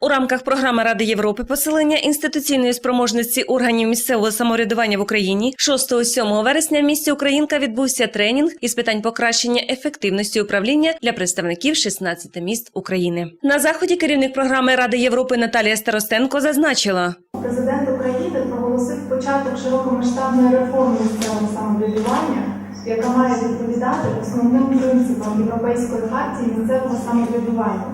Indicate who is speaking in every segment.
Speaker 1: У рамках програми Ради Європи посилення інституційної спроможності органів місцевого самоврядування в Україні 6-7 вересня в місті Українка відбувся тренінг із питань покращення ефективності управління для представників 16 міст України. На заході керівник програми Ради Європи Наталія Старостенко зазначила.
Speaker 2: Президент України проголосив початок широкомасштабної реформи місцевого самоврядування, яка має відповідати основним принципам Європейської хартії місцевого самоврядування.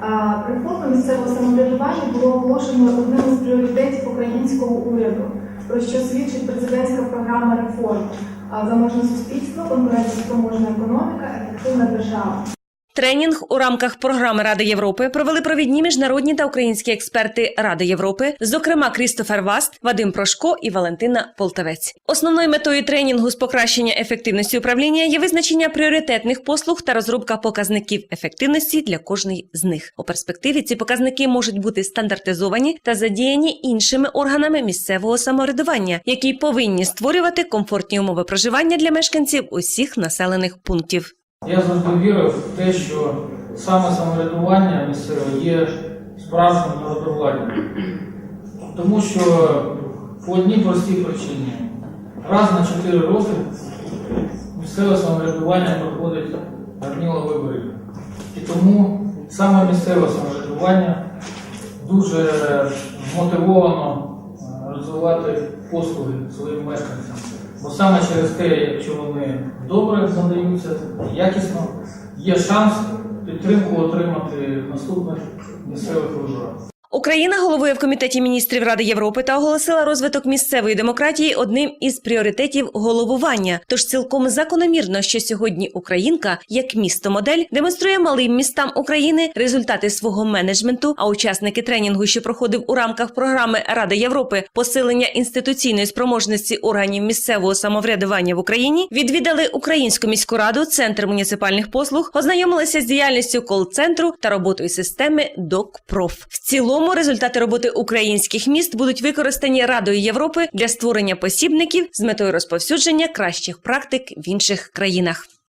Speaker 2: А, Реформа місцевого самоврядування було оголошено одним із пріоритетів українського уряду, про що свідчить президентська програма реформ заможне суспільство, конкурентоспроможна економіка, ефективна держава.
Speaker 1: Тренінг у рамках програми Ради Європи провели провідні міжнародні та українські експерти Ради Європи, зокрема Крістофер Васт, Вадим Прошко і Валентина Полтавець. Основною метою тренінгу з покращення ефективності управління є визначення пріоритетних послуг та розробка показників ефективності для кожної з них. У перспективі ці показники можуть бути стандартизовані та задіяні іншими органами місцевого самоврядування, які повинні створювати комфортні умови проживання для мешканців усіх населених пунктів.
Speaker 3: Я завжди вірив в те, що саме самоврядування місцеве є справжнім народовладдям. Тому що по одній простій причині. Раз на 4 роки місцеве самоврядування проходить гарніло виборів. І тому саме місцеве самоврядування дуже змотивовано е, розвивати послуги своїм мешканцям. Бо саме через те, якщо вони добре надаються, якісно, є шанс підтримку отримати наступних місцевих виборах.
Speaker 1: Україна головує в комітеті міністрів Ради Європи та оголосила розвиток місцевої демократії одним із пріоритетів головування. Тож цілком закономірно, що сьогодні Українка, як місто модель, демонструє малим містам України результати свого менеджменту. А учасники тренінгу, що проходив у рамках програми Ради Європи посилення інституційної спроможності органів місцевого самоврядування в Україні, відвідали Українську міську раду, центр муніципальних послуг, ознайомилися з діяльністю кол-центру та роботою системи ДОКПРОФ. В цілому результати роботи українських міст будуть використані Радою Європи для створення посібників з метою розповсюдження кращих практик в інших країнах.